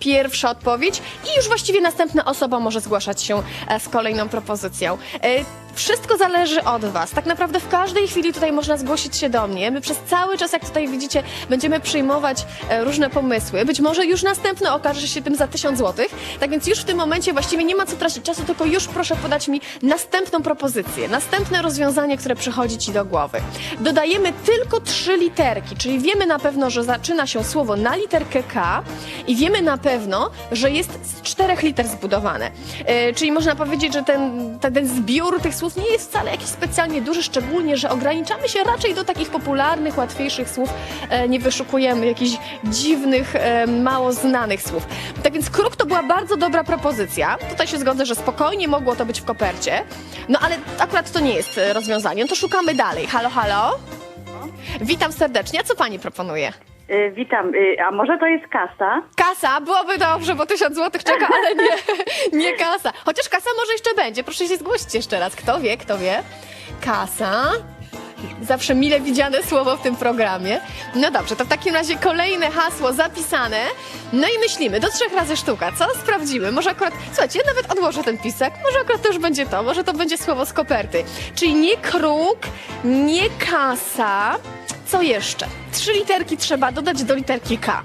pierwsza odpowiedź i już właściwie następna osoba może zgłaszać się e, z kolejną propozycją. Wszystko zależy od Was. Tak naprawdę w każdej chwili tutaj można zgłosić się do mnie. My przez cały czas, jak tutaj widzicie, będziemy przyjmować e, różne pomysły. Być może już następny okaże się tym za 1000 zł. Tak więc już w tym momencie właściwie nie ma co tracić czasu, tylko już proszę podać mi następną propozycję, następne rozwiązanie, które przychodzi Ci do głowy. Dodajemy tylko trzy literki, czyli wiemy na pewno, że zaczyna się słowo na literkę K i wiemy na pewno, że jest z czterech liter zbudowane. E, czyli można powiedzieć, że ten, ten zbiór tych słów nie jest wcale jakiś specjalnie duży, szczególnie, że ograniczamy się raczej do takich popularnych, łatwiejszych słów. E, nie wyszukujemy jakichś dziwnych, e, mało znanych słów. Tak więc kruk to była bardzo dobra propozycja. Tutaj się zgodzę, że spokojnie mogło to być w kopercie. No ale akurat to nie jest e, rozwiązanie. No to szukamy dalej. Halo, halo? Witam serdecznie. A co pani proponuje? Y, witam. Y, a może to jest kasa? Kasa, byłoby dobrze, bo 1000 zł czeka, ale nie, nie kasa. Chociaż kasa może jeszcze będzie. Proszę się zgłosić jeszcze raz. Kto wie, kto wie? Kasa. Zawsze mile widziane słowo w tym programie. No dobrze, to w takim razie kolejne hasło zapisane. No i myślimy, do trzech razy sztuka. Co? Sprawdzimy. Może akurat, słuchajcie, ja nawet odłożę ten pisek. Może akurat to już będzie to. Może to będzie słowo z koperty. Czyli nie kruk, nie kasa. Co jeszcze? Trzy literki trzeba dodać do literki K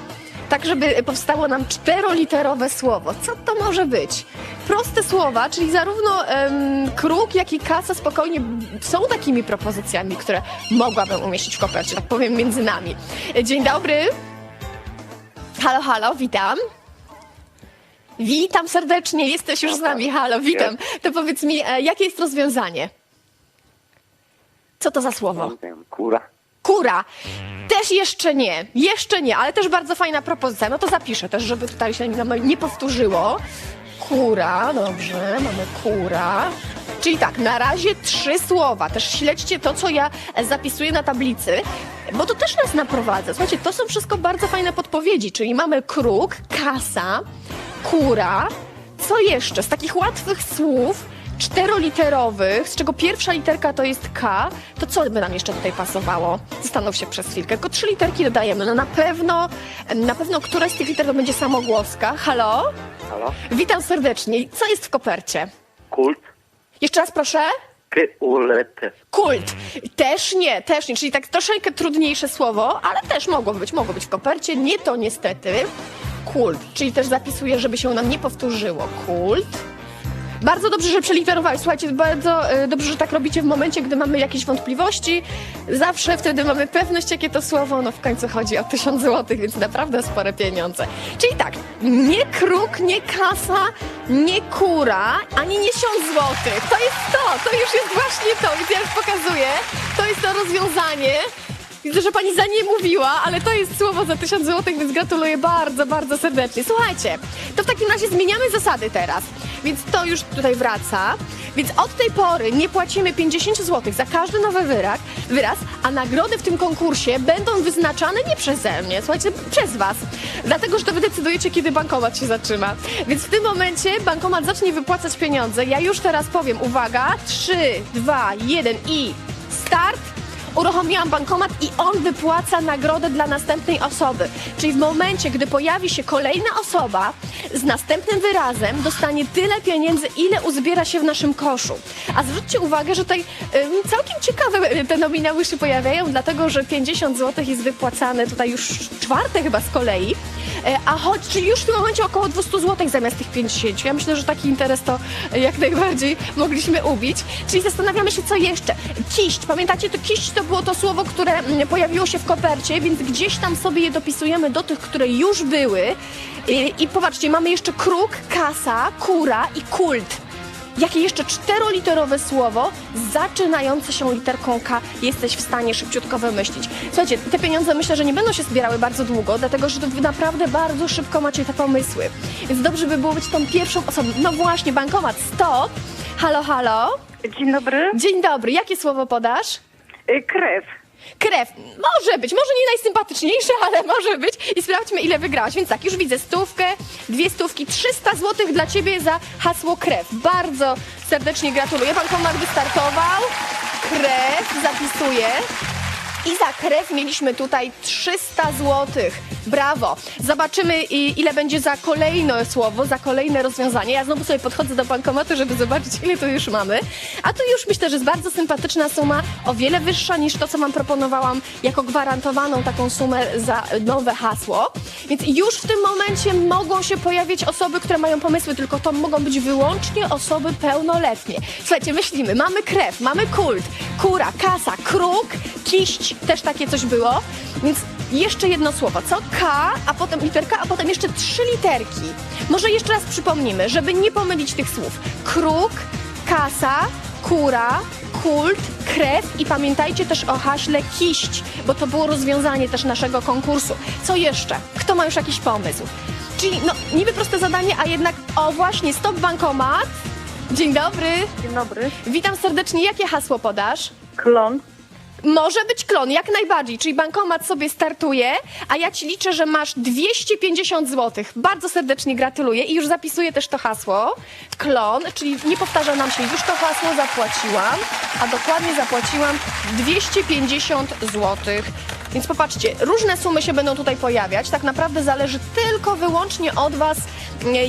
tak żeby powstało nam czteroliterowe słowo. Co to może być? Proste słowa, czyli zarówno em, kruk, jak i kasa spokojnie są takimi propozycjami, które mogłabym umieścić w kopercie, tak powiem między nami. Dzień dobry. Halo, halo, witam. Witam serdecznie, jesteś już z nami, halo, witam. To powiedz mi, e, jakie jest rozwiązanie? Co to za słowo? Kura. Kura. Też jeszcze nie, jeszcze nie, ale też bardzo fajna propozycja. No to zapiszę też, żeby tutaj się nie powtórzyło. Kura, dobrze, mamy kura. Czyli tak, na razie trzy słowa. Też śledźcie to, co ja zapisuję na tablicy, bo to też nas naprowadza. Słuchajcie, to są wszystko bardzo fajne podpowiedzi, czyli mamy kruk, kasa, kura. Co jeszcze? Z takich łatwych słów czteroliterowych, z czego pierwsza literka to jest K, to co by nam jeszcze tutaj pasowało? Zastanów się przez chwilkę. Tylko trzy literki dodajemy. No na pewno, na pewno któraś z tych liter to będzie samogłoska. Halo? Halo? Witam serdecznie. Co jest w kopercie? Kult? Jeszcze raz proszę? Kulet. Kult. Też nie, też nie. Czyli tak troszeczkę trudniejsze słowo, ale też mogło być, mogło być w kopercie. Nie to niestety. Kult. Czyli też zapisuję, żeby się nam nie powtórzyło. Kult. Bardzo dobrze, że przeliterowałeś. Słuchajcie, bardzo e, dobrze, że tak robicie w momencie, gdy mamy jakieś wątpliwości. Zawsze wtedy mamy pewność, jakie to słowo. No w końcu chodzi o tysiąc złotych, więc naprawdę spore pieniądze. Czyli tak, nie kruk, nie kasa, nie kura, ani nie siąc złotych. To jest to, to już jest właśnie to. Więc ja już pokazuję. To jest to rozwiązanie. Widzę, że pani za nie mówiła, ale to jest słowo za 1000 zł, więc gratuluję bardzo, bardzo serdecznie. Słuchajcie, to w takim razie zmieniamy zasady teraz. Więc to już tutaj wraca. Więc od tej pory nie płacimy 50 zł za każdy nowy wyrak, wyraz, a nagrody w tym konkursie będą wyznaczane nie przeze mnie, słuchajcie, przez was. Dlatego, że to wy decydujecie, kiedy bankomat się zaczyna. Więc w tym momencie bankomat zacznie wypłacać pieniądze. Ja już teraz powiem, uwaga, 3, 2, 1 i start uruchomiłam bankomat i on wypłaca nagrodę dla następnej osoby. Czyli w momencie, gdy pojawi się kolejna osoba z następnym wyrazem, dostanie tyle pieniędzy, ile uzbiera się w naszym koszu. A zwróćcie uwagę, że tutaj całkiem ciekawe y, te nominały się pojawiają, dlatego że 50 zł jest wypłacane tutaj już czwarte chyba z kolei. E, A choć, czyli już w tym momencie około 200 zł zamiast tych 50. Ja myślę, że taki interes to e, jak najbardziej mogliśmy ubić. Czyli zastanawiamy się, co jeszcze. Kiść. Pamiętacie, to kiść to było to słowo, które pojawiło się w kopercie, więc gdzieś tam sobie je dopisujemy do tych, które już były. I, i popatrzcie, mamy jeszcze kruk, kasa, kura i kult. Jakie jeszcze czteroliterowe słowo zaczynające się literką K jesteś w stanie szybciutko wymyślić? Słuchajcie, te pieniądze myślę, że nie będą się zbierały bardzo długo, dlatego że wy naprawdę bardzo szybko macie te pomysły. Więc dobrze by było być tą pierwszą osobą. No właśnie, bankomat, stop! Halo, halo? Dzień dobry. Dzień dobry, jakie słowo podasz? Y, krew. Krew. Może być, może nie najsympatyczniejsze, ale może być. I sprawdźmy, ile wygrałaś. Więc tak, już widzę stówkę, dwie stówki, 300 zł dla ciebie za hasło krew. Bardzo serdecznie gratuluję. Pan Komar wystartował. Krew, zapisuję. I za krew mieliśmy tutaj 300 zł. Brawo. Zobaczymy, ile będzie za kolejne słowo, za kolejne rozwiązanie. Ja znowu sobie podchodzę do bankomatu, żeby zobaczyć, ile tu już mamy. A tu już myślę, że jest bardzo sympatyczna suma, o wiele wyższa niż to, co wam proponowałam jako gwarantowaną taką sumę za nowe hasło. Więc już w tym momencie mogą się pojawić osoby, które mają pomysły, tylko to mogą być wyłącznie osoby pełnoletnie. Słuchajcie, myślimy, mamy krew, mamy kult, kura, kasa, kruk, kiść, też takie coś było. Więc jeszcze jedno słowo, co? K, a potem literka, a potem jeszcze trzy literki. Może jeszcze raz przypomnimy, żeby nie pomylić tych słów. Kruk, kasa, kura, kult, krew i pamiętajcie też o haśle kiść, bo to było rozwiązanie też naszego konkursu. Co jeszcze? Kto ma już jakiś pomysł? Czyli no, niby proste zadanie, a jednak o właśnie, stop bankomat. Dzień dobry. Dzień dobry. Witam serdecznie. Jakie hasło podasz? Klon. Może być klon, jak najbardziej. Czyli bankomat sobie startuje, a ja ci liczę, że masz 250 zł. Bardzo serdecznie gratuluję i już zapisuję też to hasło. Klon, czyli nie powtarza nam się, już to hasło zapłaciłam, a dokładnie zapłaciłam 250 zł. Więc popatrzcie, różne sumy się będą tutaj pojawiać. Tak naprawdę zależy tylko wyłącznie od Was,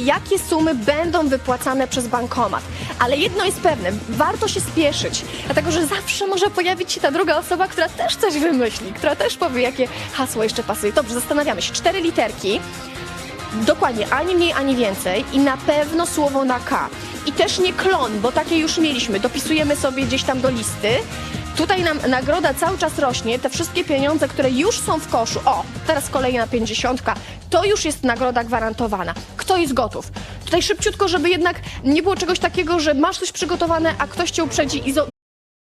jakie sumy będą wypłacane przez bankomat. Ale jedno jest pewne, warto się spieszyć, dlatego że zawsze może pojawić się ta druga osoba, która też coś wymyśli, która też powie, jakie hasło jeszcze pasuje. Dobrze, zastanawiamy się. Cztery literki. Dokładnie, ani mniej, ani więcej i na pewno słowo na K. I też nie klon, bo takie już mieliśmy. Dopisujemy sobie gdzieś tam do listy. Tutaj nam nagroda cały czas rośnie. Te wszystkie pieniądze, które już są w koszu. O, teraz kolejna pięćdziesiątka. To już jest nagroda gwarantowana. Kto jest gotów? Tutaj szybciutko, żeby jednak nie było czegoś takiego, że masz coś przygotowane, a ktoś cię uprzedzi i